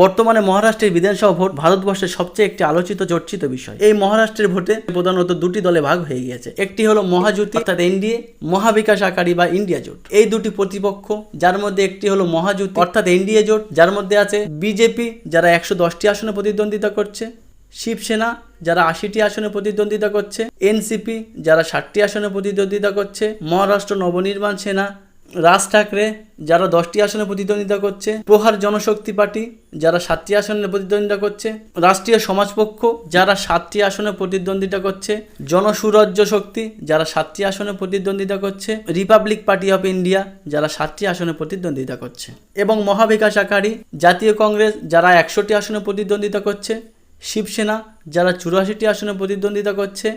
বর্তমানে মহারাষ্ট্রের বিধানসভা ভোট ভারতবর্ষের সবচেয়ে একটি আলোচিত চর্চিত বিষয়। এই মহারাষ্ট্রের ভোটে প্রধানত দুটি দলে ভাগ হয়ে গিয়েছে। একটি হলো মহাজোতি অর্থাৎ এনডিএ, মহাবিকাশ আকারী বা ইন্ডিয়া জোট। এই দুটি প্রতিপক্ষ, যার মধ্যে একটি হলো মহাজোতি অর্থাৎ এনডিএ জোট, যার মধ্যে আছে বিজেপি, যারা একশো দশটি আসনে প্রতিদ্বন্দ্বিতা করছে, শিবসেনা, যারা আশিটি আসনে প্রতিদ্বন্দ্বিতা করছে, এনসিপি, যারা ষাটটি আসনে প্রতিদ্বন্দ্বিতা করছে, মহারাষ্ট্র নবনির্মাণ সেনা রাজ ঠাকরে, যারা দশটি আসনে প্রতিদ্বন্দ্বিতা করছে, প্রহার জনশক্তি পার্টি, যারা সাতটি আসনে প্রতিদ্বন্দ্বিতা করছে, রাষ্ট্রীয় সমাজপক্ষ, যারা সাতটি আসনে প্রতিদ্বন্দ্বিতা করছে, জনসুরাজ্য শক্তি, যারা সাতটি আসনে প্রতিদ্বন্দ্বিতা করছে, রিপাবলিক পার্টি অফ ইন্ডিয়া, যারা সাতটি আসনে প্রতিদ্বন্দ্বিতা করছে। এবং মহাবিকাশ আকারী জাতীয় কংগ্রেস, যারা একশোটি আসনে প্রতিদ্বন্দ্বিতা করছে, শিবসেনা, যারা চুরাশিটি আসনে প্রতিদ্বন্দ্বিতা করছে,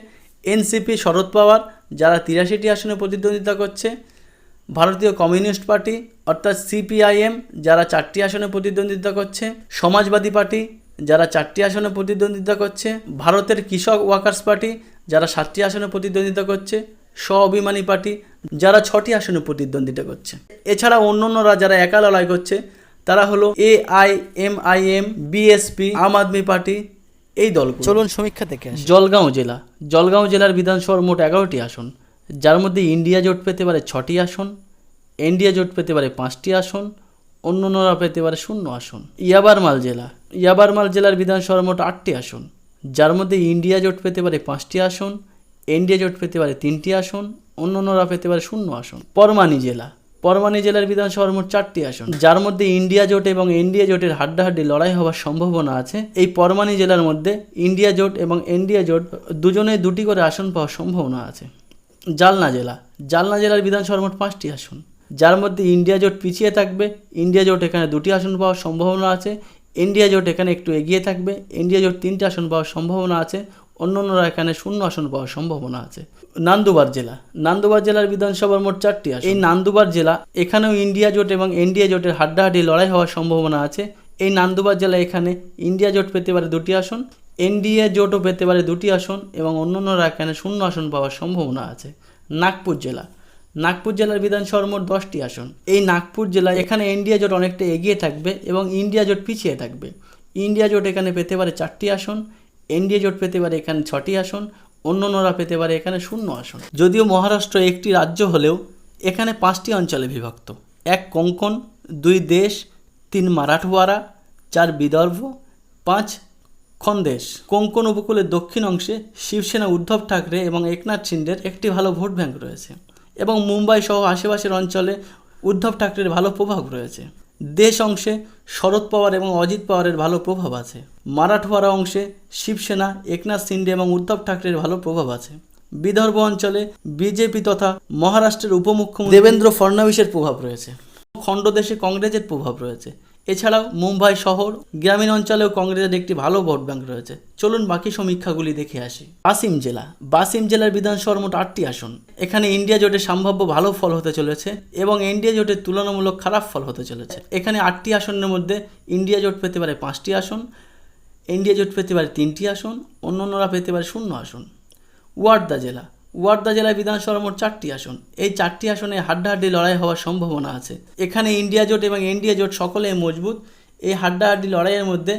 এনসিপি শরদ পাওয়ার, যারা তিরাশিটি আসনে প্রতিদ্বন্দ্বিতা করছে ভারতীয় কমিউনিস্ট পার্টি অর্থাৎ সিপিআইএম যারা চারটি আসনে প্রতিদ্বন্দ্বিতা করছে সমাজবাদী পার্টি যারা চারটি আসনে প্রতিদ্বন্দ্বিতা করছে ভারতের কৃষক ওয়ার্কার্স পার্টি যারা সাতটি আসনে প্রতিদ্বন্দ্বিতা করছে স্ব অভিমানী পার্টি যারা ছটি আসনে প্রতিদ্বন্দ্বিতা করছে। এছাড়া অন্যান্যরা যারা একা লড়াই করছে তারা হলো A I M I M BSP Aam Aadmi party এই দল চলুন সমীক্ষা আসি। জলগাঁও জেলা। জলগাঁও জেলার বিধানসভার মোট এগারোটি আসন। যার মধ্যে ইন্ডিয়া জোট পেতে পারে ছটি আসন ইন্ডিয়া জোট পেতে পারে পাঁচটি আসন অন্য অন্যান্যরা পেতে পারে শূন্য আসন। ইয়াবারমাল জেলা, ইয়াবারমাল জেলার বিধানসভার মোট আটটি আসন, যার মধ্যে ইন্ডিয়া জোট পেতে পারে পাঁচটি আসন ইন্ডিয়া জোট পেতে পারে তিনটি আসন অন্য অন্যান্যরা পেতে পারে শূন্য আসন। পরমানি জেলা পরমানি জেলার বিধানসভার মোট চারটি আসন, যার মধ্যে ইন্ডিয়া জোট এবং এনডিএ জোটের হাড্ডাহাড্ডি লড়াই হওয়ার সম্ভাবনা আছে। এই পরমানি জেলার মধ্যে ইন্ডিয়া জোট এবং এনডিএ জোট দুজনে দুটি করে আসন পাওয়ার সম্ভাবনা আছে। জালনা জেলা। জালনা জেলার বিধানসভার মোট পাঁচটি আসন। যার মধ্যে ইন্ডিয়া জোট পিছিয়ে থাকবে, ইন্ডিয়া জোট এখানে দুটি আসন পাওয়ার সম্ভাবনা আছে, ইন্ডিয়া জোট এখানে একটু এগিয়ে থাকবে, ইন্ডিয়া জোট তিনটি আসন পাওয়ার সম্ভাবনা আছে, অন্যান্যরা এখানে শূন্য আসন পাওয়ার সম্ভাবনা আছে। নান্দুবার জেলা। নান্দুবার জেলার বিধানসভার মোট চারটি আসন। এই নান্দুবার জেলা, এখানেও ইন্ডিয়া জোট এবং এনডিএ জোটের হাড্ডাহাড্ডি লড়াই হওয়ার সম্ভাবনা আছে। এই নান্দুবার জেলা এখানে ইন্ডিয়া জোট পেতে পারে দুটি আসন। এনডিএ জোটও পেতে পারে দুটি আসন এবং অন্যান্যরা এখানে শূন্য আসন পাওয়ার সম্ভাবনা আছে। নাগপুর জেলা। নাগপুর জেলার বিধানসভার মোট দশটি আসন। এই নাগপুর জেলায় এখানে ইন্ডিয়া জোট অনেকটা এগিয়ে থাকবে এবং ইন্ডিয়া জোট পিছিয়ে থাকবে। ইন্ডিয়া জোট এখানে পেতে পারে চারটি আসন, এনডিএ জোট পেতে পারে এখানে ছটি আসন, অন্যান্যরা পেতে পারে এখানে শূন্য আসন। যদিও মহারাষ্ট্র একটি রাজ্য হলেও এখানে পাঁচটি অঞ্চলে বিভক্ত। এক কোঙ্কন, দুই দেশ, তিন মারাঠওয়ারা চার বিদর্ভ, পাঁচ খন্দেশ কোঙ্কন উপকূলের দক্ষিণ অংশে শিবসেনা উদ্ধব ঠাকরে এবং একনাথ শিন্ডের একটি ভালো ভোট ব্যাংক রয়েছে এবং মুম্বাই সহ আশেপাশের অঞ্চলে উদ্ধব ঠাকরের ভালো প্রভাব রয়েছে। দেশ অংশে শরদ পাওয়ার এবং অজিত পাওয়ারের ভালো প্রভাব আছে। মারাঠওয়ারা অংশে শিবসেনা একনাথ শিন্ডে এবং উদ্ধব ঠাকরের ভালো প্রভাব আছে। বিদর্ভ অঞ্চলে বিজেপি তথা মহারাষ্ট্রের উপমুখ্যমন্ত্রী দেবেন্দ্র ফডনবিসের প্রভাব রয়েছে। খণ্ডদেশে কংগ্রেসের প্রভাব রয়েছে। এছাড়াও মুম্বাই শহর, গ্রামীণ অঞ্চলেও কংগ্রেসের একটি ভালো ভোট ব্যাংক রয়েছে। চলুন বাকি সমীক্ষাগুলি দেখে আসি। বাসিম জেলা। বাসিম জেলার বিধানসভার মোট আটটি আসন। এখানে ইন্ডিয়া জোটের সম্ভাব্য ভালো ফল হতে চলেছে এবং ইন্ডিয়া জোটের তুলনামূলক খারাপ ফল হতে চলেছে। এখানে আটটি আসনের মধ্যে ইন্ডিয়া জোট পেতে পারে পাঁচটি আসন ইন্ডিয়া জোট পেতে পারে তিনটি আসন, অন্যান্যরা পেতে পারে শূন্য আসন। ওয়ার্দা জেলা। ওয়ার্দা জেলায় বিধানসভার মোট চারটি আসন। এই চারটি আসনে হাড্ডাহাড্ডি লড়াই হওয়ার সম্ভাবনা আছে। এখানে ইন্ডিয়া জোট এবং এনডিএ জোট সকলে মজবুত। এই হাড্ডাহাড্ডি লড়াইয়ের মধ্যে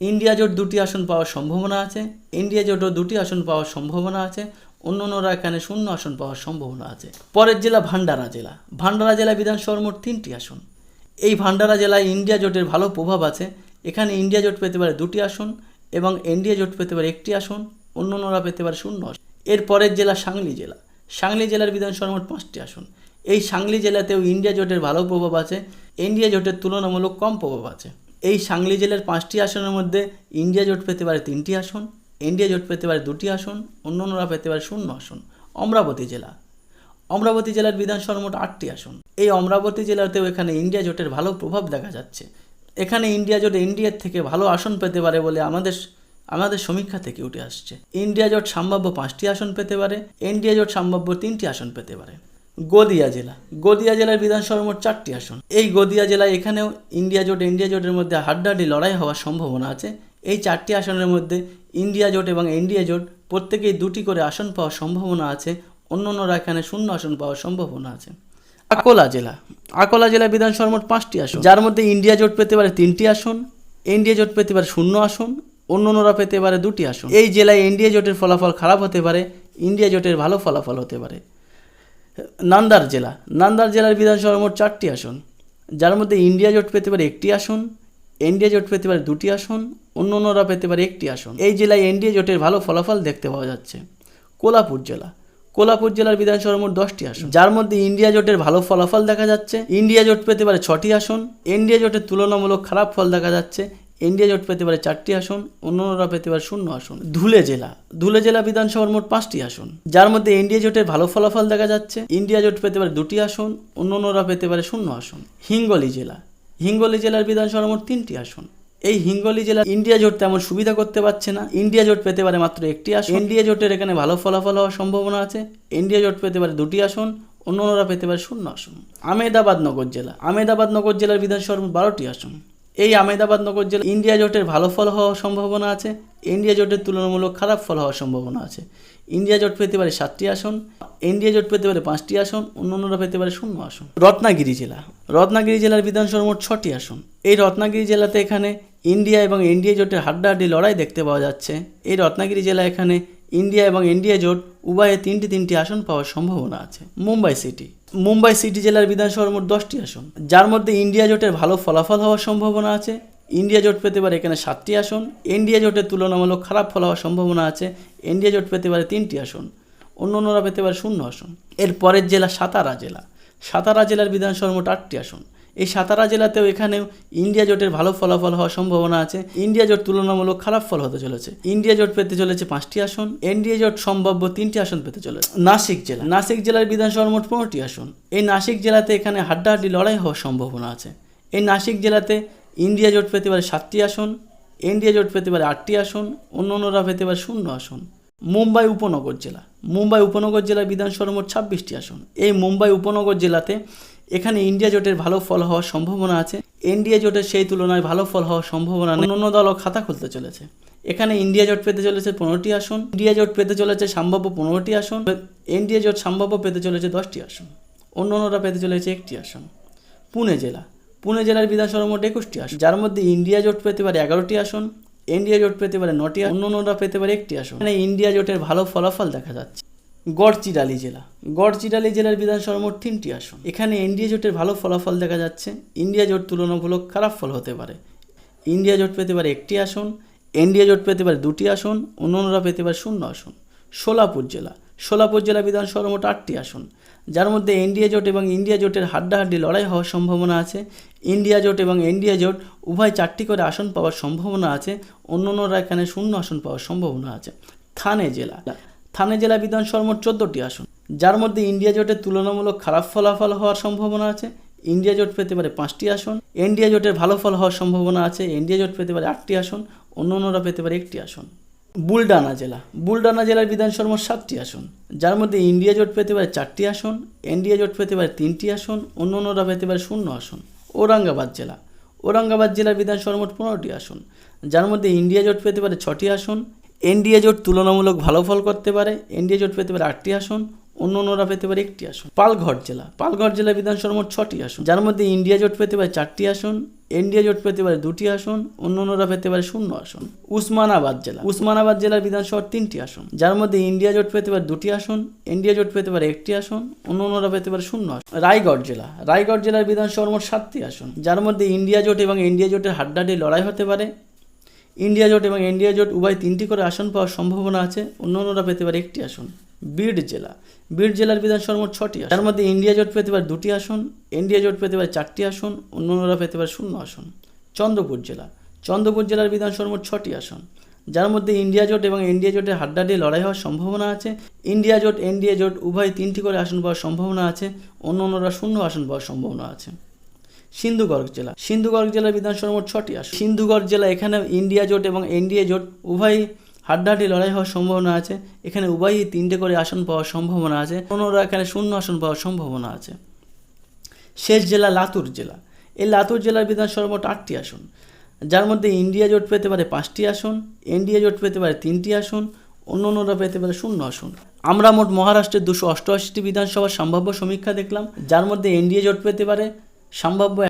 ইন্ডিয়া জোট দুটি আসন পাওয়ার সম্ভাবনা আছে ইন্ডিয়া জোটও দুটি আসন পাওয়ার সম্ভাবনা আছে, অন্যান্যরা এখানে শূন্য আসন পাওয়ার সম্ভাবনা আছে। পরের জেলা ভান্ডারা জেলা। ভান্ডারা জেলা বিধানসভার মোট তিনটি আসন। এই ভান্ডারা জেলায় ইন্ডিয়া জোটের ভালো প্রভাব আছে। এখানে ইন্ডিয়া জোট পেতে পারে দুটি আসন এবং এনডিএ জোট পেতে পারে একটি আসন, অন্যান্যরা পেতে পারে শূন্য আসন। এর পরের জেলা সাংলি জেলা। সাংলি জেলার বিধানসভার মোট পাঁচটি আসন। এই সাংলি জেলাতেও ইন্ডিয়া জোটের ভালো প্রভাব আছে, ইন্ডিয়া জোটের তুলনামূলক কম প্রভাব আছে। এই সাংলি জেলার পাঁচটি আসনের মধ্যে ইন্ডিয়া জোট পেতে পারে তিনটি আসন, ইন্ডিয়া জোট পেতে পারে দুটি আসন অন্য অন্যান্যরা পেতে পারে শূন্য আসন। অমরাবতী জেলা। অমরাবতী জেলার বিধানসভার মোট আটটি আসন। এই অমরাবতী জেলাতেও এখানে ইন্ডিয়া জোটের ভালো প্রভাব দেখা যাচ্ছে। এখানে ইন্ডিয়া জোট ইন্ডিয়ার থেকে ভালো আসন পেতে পারে বলে আমাদের আমাদের সমীক্ষা থেকে উঠে আসছে। ইন্ডিয়া জোট সম্ভাব্য পাঁচটি আসন পেতে পারে ইন্ডিয়া জোট সম্ভাব্য তিনটি আসন পেতে পারে। গদিয়া জেলা, গদিয়া জেলার বিধানসভার মোট চারটি আসন। এই গদিয়া জেলায় এখানেও ইন্ডিয়া জোট ইন্ডিয়া জোটের মধ্যে হাড্ডাহাড্ডি লড়াই হওয়ার সম্ভাবনা আছে। এই চারটি আসনের মধ্যে ইন্ডিয়া জোট এবং ইন্ডিয়া জোট প্রত্যেকেই দুটি করে আসন পাওয়ার সম্ভাবনা আছে, অন্যান্যরা এখানে শূন্য আসন পাওয়ার সম্ভাবনা আছে। আকোলা জেলা আকোলা জেলা বিধানসভার মোট পাঁচটি আসন। যার মধ্যে ইন্ডিয়া জোট পেতে পারে তিনটি আসন, এনডিএ জোট পেতে পারে শূন্য আসন অন্য অন্যরা পেতে পারে দুটি আসন। এই জেলায় এনডিএ জোটের ফলাফল খারাপ হতে পারে ইন্ডিয়া জোটের ভালো ফলাফল হতে পারে। নান্দার জেলা, নান্দার জেলার বিধানসভার মোট চারটি আসন। যার মধ্যে ইন্ডিয়া জোট পেতে পারে একটি আসন এনডিএ জোট পেতে পারে দুটি আসন অন্য অন্যরা পেতে পারে একটি আসন। এই জেলায় এনডিএ জোটের ভালো ফলাফল দেখতে পাওয়া যাচ্ছে। কোলাপুর জেলা, কোলাপুর জেলার বিধানসভার মোট দশটি আসন। যার মধ্যে ইন্ডিয়া জোটের ভালো ফলাফল দেখা যাচ্ছে। ইন্ডিয়া জোট পেতে পারে ছটি আসন। এনডিএ জোটের তুলনামূলক খারাপ ফল দেখা যাচ্ছে। ইন্ডিয়া জোট পেতে পারে চারটি আসন, অন্যরা পেতে পারে শূন্য আসন। ধুলে জেলা। ধুলে জেলা বিধানসভার মোট পাঁচটি আসন। যার মধ্যে ইন্ডিয়া জোটের ভালো ফলাফল দেখা যাচ্ছে। ইন্ডিয়া জোট পেতে পারে দুটি আসন, অন্যরা পেতে পারে শূন্য আসন। হিঙ্গলি জেলা। হিঙ্গলি জেলার বিধানসভার মোট তিনটি আসন। এই হিঙ্গলি জেলা ইন্ডিয়া জোট তেমন সুবিধা করতে পারছে না। ইন্ডিয়া জোট পেতে পারে মাত্র একটি আসন। ইন্ডিয়া জোটের এখানে ভালো ফলাফল হওয়ার সম্ভাবনা আছে। ইন্ডিয়া জোট পেতে পারে দুটি আসন, অন্যরা পেতে পারে শূন্য আসন। আমেদাবাদ নগর জেলা। আমেদাবাদ নগর জেলার বিধানসভার বারোটি আসন। এই আমেদাবাদ নগর জেলা ইন্ডিয়া জোটের ভালো ফল হওয়ার সম্ভাবনা আছে। ইন্ডিয়া জোটের তুলনামূলক খারাপ ফল হওয়ার সম্ভাবনা আছে। ইন্ডিয়া জোট পেতে পারে সাতটি আসন, ইন্ডিয়া জোট পেতে পারে পাঁচটি আসন, অন্যান্যরা পেতে পারে শূন্য আসন। রত্নাগিরি জেলা, রত্নাগিরি জেলার বিধানসভার মোট ছটি আসন। এই রত্নাগিরি জেলাতে এখানে ইন্ডিয়া এবং এনডিএ জোটের হাড্ডাহাড্ডি লড়াই দেখতে পাওয়া যাচ্ছে। এই রত্নাগিরি জেলা এখানে ইন্ডিয়া এবং এনডিএ জোট উভয়ে তিনটি তিনটি আসন পাওয়ার সম্ভাবনা আছে। মুম্বাই সিটি মুম্বাই সিটি জেলার বিধানসভার মোট দশটি আসন। যার মধ্যে ইন্ডিয়া জোটের ভালো ফলাফল হওয়ার সম্ভাবনা আছে। ইন্ডিয়া জোট পেতে পারে এখানে সাতটি আসন। এনডিএ জোটের তুলনামূলক খারাপ ফল হওয়ার সম্ভাবনা আছে। এনডিএ জোট পেতে পারে তিনটি আসন। অন্য অন্যরা পেতে পারে শূন্য আসন। এর পরের জেলা সাতারা জেলা। সাতারা জেলার বিধানসভার মোট আটটি আসন। এই সাতারা জেলাতেও এখানেও ইন্ডিয়া জোটের ভালো ফলাফল হওয়ার সম্ভাবনা আছে। ইন্ডিয়া জোট তুলনামূলক খারাপ ফল হতে চলেছে। ইন্ডিয়া জোট পেতে চলেছে পাঁচটি আসন, এনডিএ জোট সম্ভাব্য তিনটি আসন পেতে চলেছে। নাসিক জেলা, নাসিক জেলার বিধানসভার মোট পনেরোটি আসন। এই নাসিক জেলাতে এখানে হাড্ডাহাড্ডি লড়াই হওয়ার সম্ভাবনা আছে। এই নাসিক জেলাতে ইন্ডিয়া জোট পেতে পারে সাতটি আসন, এনডিএ জোট পেতে পারে আটটি আসন অন্য অন্যরা পেতে পারে শূন্য আসন। মুম্বাই উপনগর জেলা, মুম্বাই উপনগর জেলার বিধানসভার মোট ছাব্বিশটি আসন। এই মুম্বাই উপনগর জেলাতে এখানে ইন্ডিয়া জোটের ভালো ফল হওয়ার সম্ভাবনা আছে। এনডিএ জোটের সেই তুলনায় ভালো ফল হওয়ার সম্ভাবনা নেই। অন্য দলও খাতা খুলতে চলেছে। এখানে ইন্ডিয়া জোট পেতে চলেছে পনেরোটি আসন। ইন্ডিয়া জোট পেতে চলেছে সম্ভাব্য পনেরোটি আসন। এনডিএ জোট সম্ভাব্য পেতে চলেছে দশটি আসন। অন্য অন্যরা পেতে চলেছে একটি আসন। পুনে জেলা। পুনে জেলার বিধানসভার মোট একুশটি আসন। যার মধ্যে ইন্ডিয়া জোট পেতে পারে এগারোটি আসন ইন্ডিয়া জোট পেতে পারে নটি অন্য অন্যরা পেতে পারে একটি আসন। এখানে ইন্ডিয়া জোটের ভালো ফলাফল দেখা যাচ্ছে। গড়চিরালি জেলা। গড়চিরালি জেলার বিধানসভার মোট তিনটি আসন। এখানে এনডিএ জোটের ভালো ফলাফল দেখা যাচ্ছে। ইন্ডিয়া জোট তুলনামূলক খারাপ ফল হতে পারে। ইন্ডিয়া জোট পেতে পারে একটি আসন, এনডিএ জোট পেতে পারে দুটি আসন, অন্যরা পেতে পারে শূন্য আসন। সোলাপুর জেলা। সোলাপুর জেলা বিধানসভার মোট আটটি আসন। যার মধ্যে এনডিএ জোট এবং ইন্ডিয়া জোটের হাড্ডাহাড্ডি লড়াই হওয়ার সম্ভাবনা আছে। ইন্ডিয়া জোট এবং এনডিএ জোট উভয় চারটি করে আসন পাওয়ার সম্ভাবনা আছে। অন্য অন্যরা এখানে শূন্য আসন পাওয়ার সম্ভাবনা আছে। থানে জেলা। থানে জেলা বিধানসভার মোট চোদ্দোটি আসন। যার মধ্যে ইন্ডিয়া জোটের তুলনামূলক খারাপ ফলাফল হওয়ার সম্ভাবনা আছে। ইন্ডিয়া জোট পেতে পারে পাঁচটি আসন। এনডিএ জোটের ভালো ফল হওয়ার সম্ভাবনা আছে। এনডিএ জোট পেতে পারে আটটি আসন। অন্য অন্যরা পেতে পারে একটি আসন। বুলডানা জেলা। বুলডানা জেলার বিধানসভার সাতটি আসন। যার মধ্যে ইন্ডিয়া জোট পেতে পারে চারটি আসন। এনডিএ জোট পেতে পারে তিনটি আসন। অন্য অন্যরা পেতে পারে শূন্য আসন। ঔরঙ্গাবাদ জেলা। ঔরঙ্গাবাদ জেলার বিধানসভার মোট পনেরোটি আসন। যার মধ্যে ইন্ডিয়া জোট পেতে পারে ছটি আসন। এনডিএ জোট তুলনামূলক ভালো ফল করতে পারে এনডিএ জোট পেতে পারে আটটি আসন, অন্য অন্যরা পেতে পারে একটি আসন। পালঘর জেলা পালঘর জেলা বিধানসভার মোট ছটি আসন। যার মধ্যে ইন্ডিয়া জোট পেতে পারে চারটি আসন এনডিএ জোট পেতে পারে দুটি আসন, অন্য অন্যরা পেতে পারে শূন্য আসন। উসমানাবাদ জেলা, উসমানাবাদ জেলার বিধানসভার তিনটি আসন। যার মধ্যে ইন্ডিয়া জোট পেতে পারে দুটি আসন এনডিএ জোট পেতে পারে একটি আসন, অন্য অন্যরা পেতে পারে শূন্য আসন। রায়গড় জেলা, রায়গড় জেলার বিধানসভার মোট সাতটি আসন। যার মধ্যে ইন্ডিয়া জোট এবং এনডিএ জোটের হাড্ডাহাড্ডি লড়াই হতে পারে ইন্ডিয়া জোট এবং ইন্ডিয়া জোট উভয় তিনটি করে আসন পাওয়ার সম্ভাবনা আছে। অন্য অন্যরা পেতে পারে একটি আসন বিড জেলা। বিড জেলার বিধানসভার মোট ছটি আসন। তার মধ্যে ইন্ডিয়া জোট পেতে পারে দুটি আসন ইন্ডিয়া জোট পেতে পারে চারটি আসন অন্য অন্যরা পেতে পারে শূন্য আসন। চন্দ্রপুর জেলা, চন্দ্রপুর জেলার বিধানসভার মোট ছটি আসন। যার মধ্যে ইন্ডিয়া জোট এবং ইন্ডিয়া জোটের হাড্ডাহাড্ডি লড়াই হওয়ার সম্ভাবনা আছে। ইন্ডিয়া জোট, এনডিএ জোট উভয় তিনটি করে আসন পাওয়ার সম্ভাবনা আছে। অন্য অন্যরা শূন্য আসন পাওয়ার সম্ভাবনা আছে। সিন্ধুগড় জেলা। সিন্ধুগড় জেলার বিধানসভার মোট ছটি আসন। সিন্ধুগড় জেলা এখানে ইন্ডিয়া জোট এবং এনডিএ জোট উভয়ই হাড্ডাহাড্ডি লড়াই হওয়ার সম্ভাবনা আছে। এখানে উভয়ই তিনটে করে আসন পাওয়ার সম্ভাবনা আছে। অন্যরা এখানে শূন্য আসন পাওয়ার সম্ভাবনা আছে। শেষ জেলা লাতুর জেলা। এই লাতুর জেলার বিধানসভা মোট আটটি আসন। যার মধ্যে ইন্ডিয়া জোট পেতে পারে পাঁচটি আসন, এনডিএ জোট পেতে পারে তিনটি আসন, অন্য অন্যরা পেতে পারে শূন্য আসন। আমরা মোট মহারাষ্ট্রের দুশো অষ্টআশিটি বিধানসভার সম্ভাব্য সমীক্ষা দেখলাম। যার মধ্যে এনডিএ জোট পেতে পারে সম্ভাব্য